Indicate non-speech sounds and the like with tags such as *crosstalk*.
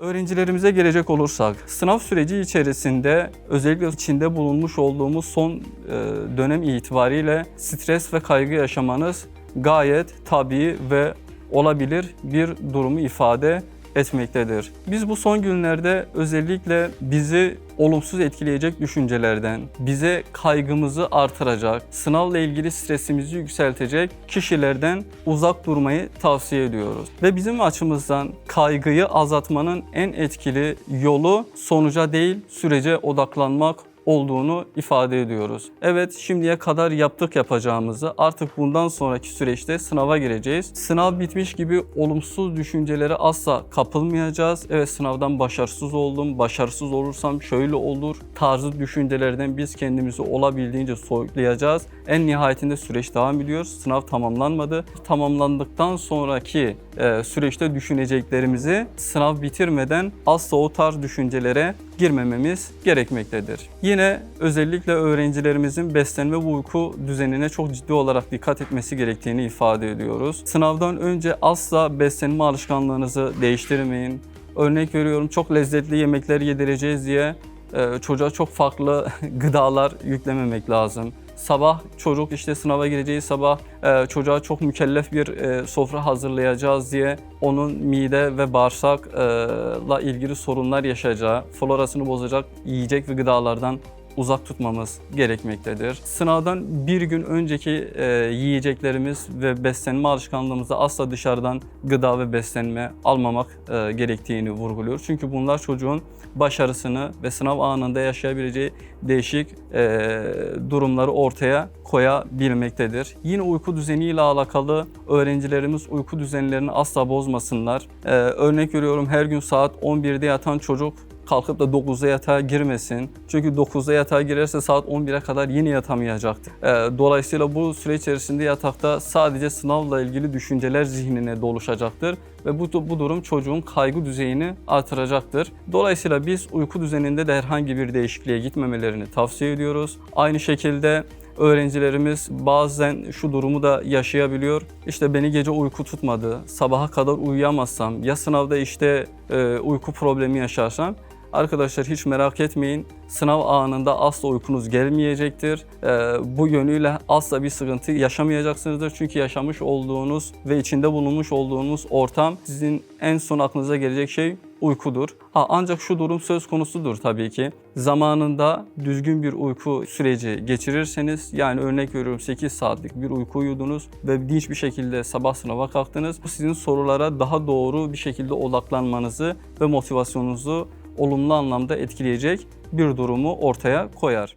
Öğrencilerimize gelecek olursak, sınav süreci içerisinde özellikle içinde bulunmuş olduğumuz son e, dönem itibariyle stres ve kaygı yaşamanız gayet tabii ve olabilir bir durumu ifade etmektedir. Biz bu son günlerde özellikle bizi olumsuz etkileyecek düşüncelerden, bize kaygımızı artıracak, sınavla ilgili stresimizi yükseltecek kişilerden uzak durmayı tavsiye ediyoruz. Ve bizim açımızdan kaygıyı azaltmanın en etkili yolu sonuca değil sürece odaklanmak olduğunu ifade ediyoruz. Evet şimdiye kadar yaptık yapacağımızı artık bundan sonraki süreçte sınava gireceğiz. Sınav bitmiş gibi olumsuz düşüncelere asla kapılmayacağız. Evet sınavdan başarısız oldum, başarısız olursam şöyle olur tarzı düşüncelerden biz kendimizi olabildiğince soyutlayacağız. En nihayetinde süreç devam ediyor. Sınav tamamlanmadı. Tamamlandıktan sonraki e, süreçte düşüneceklerimizi sınav bitirmeden asla o tarz düşüncelere girmememiz gerekmektedir. Yine özellikle öğrencilerimizin beslenme ve uyku düzenine çok ciddi olarak dikkat etmesi gerektiğini ifade ediyoruz. Sınavdan önce asla beslenme alışkanlığınızı değiştirmeyin. Örnek veriyorum çok lezzetli yemekler yedireceğiz diye e, çocuğa çok farklı *laughs* gıdalar yüklememek lazım. Sabah çocuk işte sınava gireceği sabah e, çocuğa çok mükellef bir e, sofra hazırlayacağız diye onun mide ve bağırsakla ilgili sorunlar yaşayacağı, florasını bozacak yiyecek ve gıdalardan uzak tutmamız gerekmektedir. Sınavdan bir gün önceki e, yiyeceklerimiz ve beslenme alışkanlığımızda asla dışarıdan gıda ve beslenme almamak e, gerektiğini vurguluyor. Çünkü bunlar çocuğun başarısını ve sınav anında yaşayabileceği değişik e, durumları ortaya koyabilmektedir. Yine uyku düzeniyle alakalı öğrencilerimiz uyku düzenlerini asla bozmasınlar. E, örnek veriyorum her gün saat 11'de yatan çocuk kalkıp da 9'da yatağa girmesin. Çünkü 9'da yatağa girerse saat 11'e kadar yine yatamayacaktır. Ee, Dolayısıyla bu süre içerisinde yatakta sadece sınavla ilgili düşünceler zihnine doluşacaktır ve bu, bu durum çocuğun kaygı düzeyini artıracaktır. Dolayısıyla biz uyku düzeninde de herhangi bir değişikliğe gitmemelerini tavsiye ediyoruz. Aynı şekilde öğrencilerimiz bazen şu durumu da yaşayabiliyor. İşte beni gece uyku tutmadı, sabaha kadar uyuyamazsam, ya sınavda işte e, uyku problemi yaşarsam Arkadaşlar hiç merak etmeyin. Sınav anında asla uykunuz gelmeyecektir. Ee, bu yönüyle asla bir sıkıntı yaşamayacaksınızdır. Çünkü yaşamış olduğunuz ve içinde bulunmuş olduğunuz ortam sizin en son aklınıza gelecek şey uykudur. Ha, ancak şu durum söz konusudur tabii ki. Zamanında düzgün bir uyku süreci geçirirseniz yani örnek veriyorum 8 saatlik bir uyku uyudunuz ve dinç bir şekilde sabah sınava kalktınız. Bu sizin sorulara daha doğru bir şekilde odaklanmanızı ve motivasyonunuzu olumlu anlamda etkileyecek bir durumu ortaya koyar.